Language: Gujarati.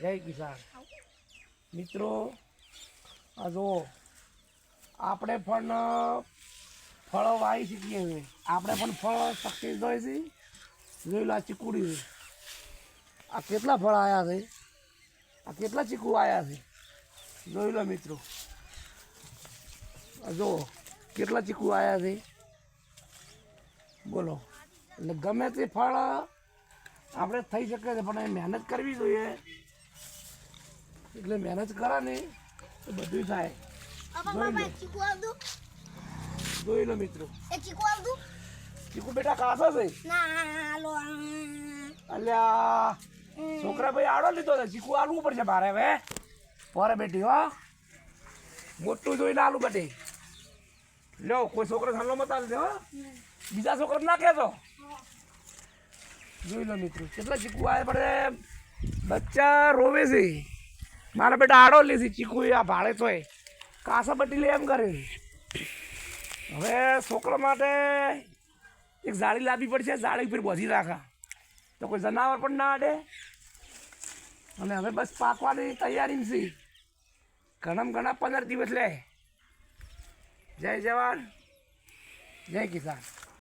જય કિસાન. મિત્રો, આ જુઓ, આપણે પણ ફળો વાવી શકીએ છીએ. આપણે પણ ફળ સક્સેસ હોય છે. જોયું આ ચીકુડી આ કેટલા ફળ આવ્યા છે? આ કેટલા ચીકુ આવ્યા છે? જોઈ લો મિત્રો. જો કેટલા ચીકુ આવ્યા છે? બોલો. એટલે ગમે તે ફળ આપણે થઈ શકે છે પણ એ મહેનત કરવી જોઈએ. એટલે મહેનત કરે ને તો બધું થાય. જોઈ લો. લો મિત્રો. ચીકુ બેટા કાસો છે? અલ્યા છોકરા ભાઈ આડો લીધો છે ચીકુ આલવું પડશે મારે હવે. પોરે બેટી હો. મોટું જોઈને આલુ બેટી લ્યો કોઈ છોકરો સાલો મત આલ દે હો બીજા છોકરા ના કહેતો. જોઈ લો મિત્રો, કેટલા ચીકુ આવે પડે બચ્ચા રોવે છે. મારા બેટા આડો લે છે ચીકુ આ ભાડે તોય કાસા બટી લે એમ કરે. હવે છોકરા માટે એક જાળી લાવવી પડશે, જાળી પર બોધી રાખા તો કોઈ જનાવર પણ ના અડે અને હવે બસ પાકવાની તૈયારી છે. ઘણા ઘણા પંદર દિવસ લે. જય જવાન. જય કિસાન.